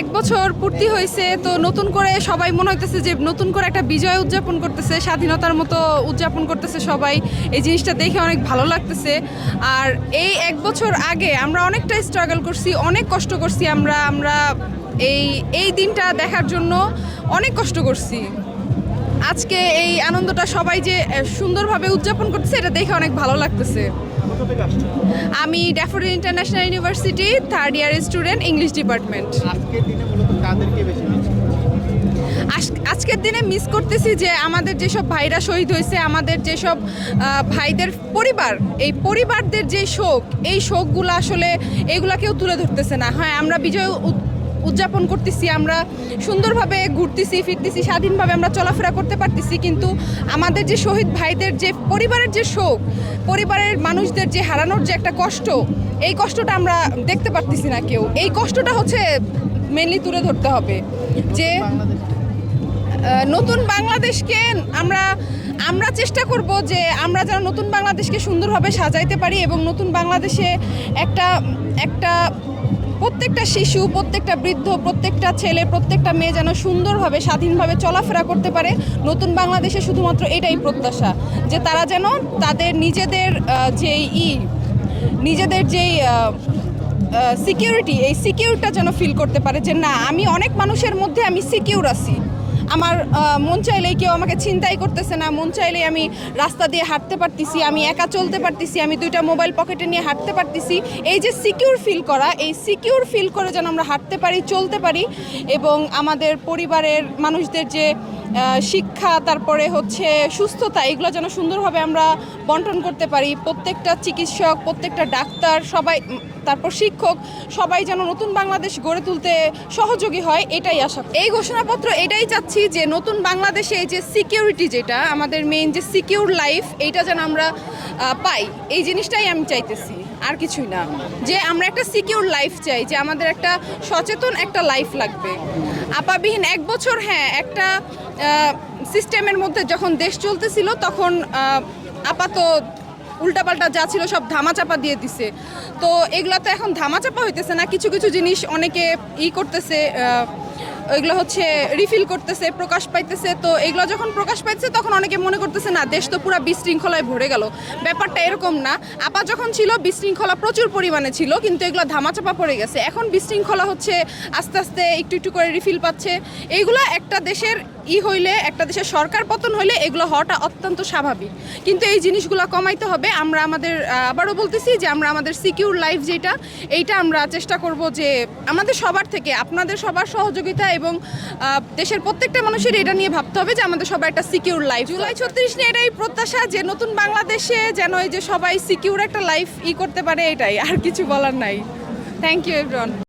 এক বছর পূর্তি হয়েছে, তো নতুন করে সবাই মনে হইতেছে যে নতুন করে একটা বিজয় উদযাপন করতেছে, স্বাধীনতার মতো উদযাপন করতেছে সবাই। এই জিনিসটা দেখে অনেক ভালো লাগতেছে। আর এই এক বছর আগে আমরা অনেকটা স্ট্রাগল করছি, অনেক কষ্ট করছি আমরা আমরা এই এই দিনটা দেখার জন্য অনেক কষ্ট করছি। আজকে এই আনন্দটা সবাই যে সুন্দরভাবে উদযাপন করতেছে, এটা দেখে অনেক ভালো লাগতেছে। আমি ড্যাফোডিল ইন্টারন্যাশনাল ইউনিভার্সিটি থার্ড ইয়ারের স্টুডেন্ট ইংলিশ ডিপার্টমেন্ট আজকের দিনে মূলত কাদেরকে বেশি মিস আজ- আজকের দিনে মিস করতেছি যে আমাদের যেসব ভাইরা শহীদ হয়েছে আমাদের যেসব ভাইদের পরিবার এই পরিবারদের যে শোক এই শোকগুলো আসলে এগুলা কেউ তুলে ধরতেছে না। হ্যাঁ আমরা বিজয় উদযাপন করতেছি, আমরা সুন্দরভাবে ঘুরতেছি, ফিরতেছি, স্বাধীনভাবে আমরা চলাফেরা করতে পারতেছি, কিন্তু আমাদের যে শহীদ ভাইদের যে পরিবারের যে শোক, পরিবারের মানুষদের যে হারানোর যে একটা কষ্ট, এই কষ্টটা আমরা দেখতে পারতেছি না কেউ। এই কষ্টটা হচ্ছে মেনলি তুলে ধরতে হবে যে নতুন বাংলাদেশকে আমরা আমরা চেষ্টা করব যে আমরা যেন নতুন বাংলাদেশকে সুন্দরভাবে সাজাইতে পারি এবং নতুন বাংলাদেশে একটা একটা প্রত্যেকটা শিশু, প্রত্যেকটা বৃদ্ধ, প্রত্যেকটা ছেলে, প্রত্যেকটা মেয়ে যেন সুন্দরভাবে, স্বাধীনভাবে চলাফেরা করতে পারে। নতুন বাংলাদেশে শুধুমাত্র এটাই প্রত্যাশা, যে তারা যেন তাদের নিজেদের যেই ই, নিজেদের যেই সিকিউরিটি এই সিকিউরটা যেন ফিল করতে পারে যে না, আমি অনেক মানুষের মধ্যে আমি সিকিউর আছি। আমার মন চাইলেই কেউ আমাকে চিন্তাই করতেছে না, মন চাইলেই আমি রাস্তা দিয়ে হাঁটতে পারতেছি, আমি একা চলতে পারতেছি, আমি দুইটা মোবাইল পকেটে নিয়ে হাঁটতে পারতেছি। এই যে সিকিউর ফিল করা, এই সিকিউর ফিল করে যেন আমরা হাঁটতে পারি, চলতে পারি এবং আমাদের পরিবারের মানুষদের যে শিক্ষা, তারপরে হচ্ছে সুস্থতা, এগুলো যেন সুন্দরভাবে আমরা বন্টন করতে পারি। প্রত্যেকটা চিকিৎসক, প্রত্যেকটা ডাক্তার, সবাই তারপর শিক্ষক, সবাই যেন নতুন বাংলাদেশ গড়ে তুলতে সহযোগী হয়, এটাই আশা এই ঘোষণাপত্র এটাই চাচ্ছি যে নতুন বাংলাদেশে এই যে সিকিউরিটি যেটা, আমাদের মেইন যে সিকিউর লাইফ এইটা যেন আমরা পাই। এই জিনিসটাই আমি চাইতেছি। আর কিছুই না। যে আমরা একটা সিকিউর লাইফ চাই, যে আমাদের একটা সচেতন একটা লাইফ লাগবে। আপাবিহীন এক বছর হ্যাঁ একটা সিস্টেমের মধ্যে যখন দেশ চলতেছিল, তখন আপাত উল্টাপাল্টা যা ছিল সব ধামাচাপা দিয়ে দিছে। তো এগুলো তো এখন ধামাচাপা হইতেছে না, কিছু কিছু জিনিস অনেকে ই করতেছে ওইগুলো হচ্ছে রিফিল করতেছে, প্রকাশ পাইতেছে। তো এগুলো যখন প্রকাশ পাইতেছে, তখন অনেকে মনে করতেছে, না, দেশ তো পুরো বিশৃঙ্খলায় ভরে গেল। ব্যাপারটা এরকম না। আপা যখন ছিল, বিশৃঙ্খলা প্রচুর পরিমাণে ছিল, কিন্তু এগুলো ধামাচাপা পড়ে গেছে। এখন বিশৃঙ্খলা হচ্ছে, আস্তে আস্তে একটু একটু করে রিফিল পাচ্ছে। এইগুলো একটা দেশের ই হইলে একটা দেশের সরকার পতন হইলে এগুলো হওয়াটা অত্যন্ত স্বাভাবিক। কিন্তু এই জিনিসগুলো কমাইতে হবে। আমরা আমাদের আবারও বলতেছি যে আমরা আমাদের সিকিউর লাইফ যেটা এইটা আমরা চেষ্টা করব যে আমাদের সবার থেকে আপনাদের সবার সহযোগিতা এবং দেশের প্রত্যেকটা মানুষের এটা নিয়ে ভাবতে হবে যে আমাদের সবার একটা সিকিউর লাইফ জুলাই ছত্রিশ নিয়ে এটাই প্রত্যাশা যে নতুন বাংলাদেশে যেন এই যে সবাই সিকিউর একটা লাইফ ই করতে পারে এটাই। আর কিছু বলার নাই। Thank you everyone